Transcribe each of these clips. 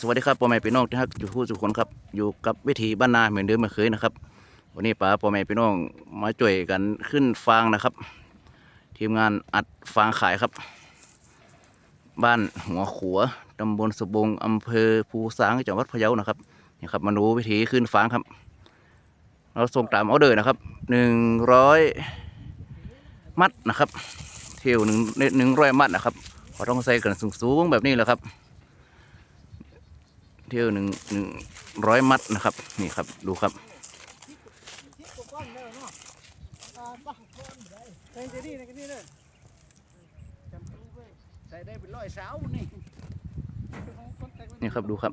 สวัสดีครับพ่อแม่พี่น้องที่ฮักอยู่ผู้สุขคนครับอยู่กับวิธีบ้านนาเหมือนเดิมเหมือนเคยนะครับ วันนี้ป้าพ่อแม่พี่น้องมาช่วยกันขึ้นฟางนะครับ ทีมงานอัดฟางขายครับ บ้านหัวขัวตำบลสบงอำเภอภูสางจังหวัดพะเยานะครับนี่ครับมาดูวิธีขึ้นฟางครับ เราส่งตามออเดอร์นะครับหนึ่งร้อยมัดนะครับ เที่ยวหนึ่งหนึ่งร้อยมัดนะครับเราต้องใส่กันสูงๆแบบนี้แหละครับ เที่ยวหนึ่งหนึ่งร้อยมัดนะครับ นี่ครับดูครับนี่ครับดูครับ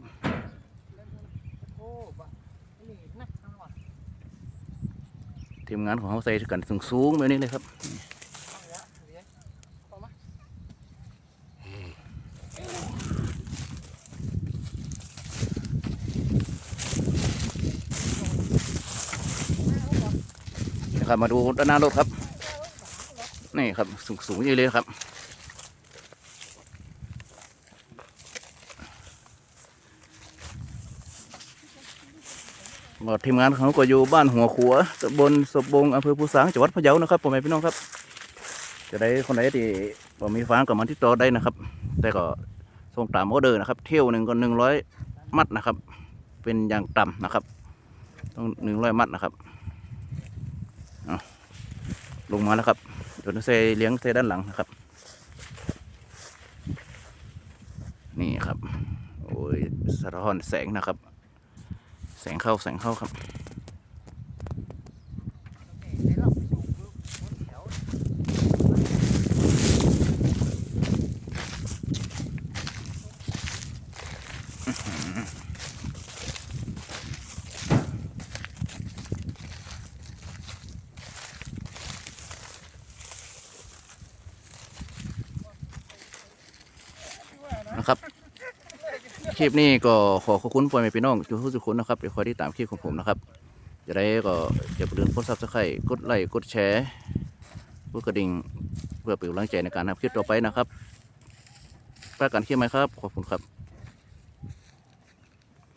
ทีมงานของเขาใส่กันสูงๆแบบนี้เลยครับ เอาละเดี๋ยวเอามา นะ ครับมาดูด้านหน้ารถครับ นี่ครับ สูงๆอย่างๆเลยครับก็ทีมงานของเขาก็อยู่บ้านหัวขัวตำบลสบงอำเภอภูสางจังหวัดพะเยานะครับพ่อแม่พี่น้องครับ จะได้คนไหนที่บ่มีฟางกับมันที่ต่อได้นะครับ แต่ก็ส่งตามออเดอร์นะครับ เที่ยวหนึ่งก็หนึ่งร้อยมัดนะครับ เป็นอย่างต่ำนะครับ ต้องหนึ่งร้อยมัดนะครับ ลงมาแล้วครับโดนเซเลี้ยงเซด้านหลังนะครับ นี่ครับ โอ้ยสะท้อนแสงนะครับ แสงเข้าแสงเข้าครับอบไปส่งปุ๊บรถแถว นะครับ คลิปนี้ก็ขอขอบคุณพ่อแม่พี่น้องทุกทุกคนนะครับที่คอยที่ตามคลิปของผมนะครับจะได้ก็อย่าลืมกดซับสไครต์กดไลค์กดแชร์กดกระดิ่งเพื่อเป็นกำลังใจในการทำคลิปต่อไปนะครับประกันคลิปไหมครับ ขอบคุณครับ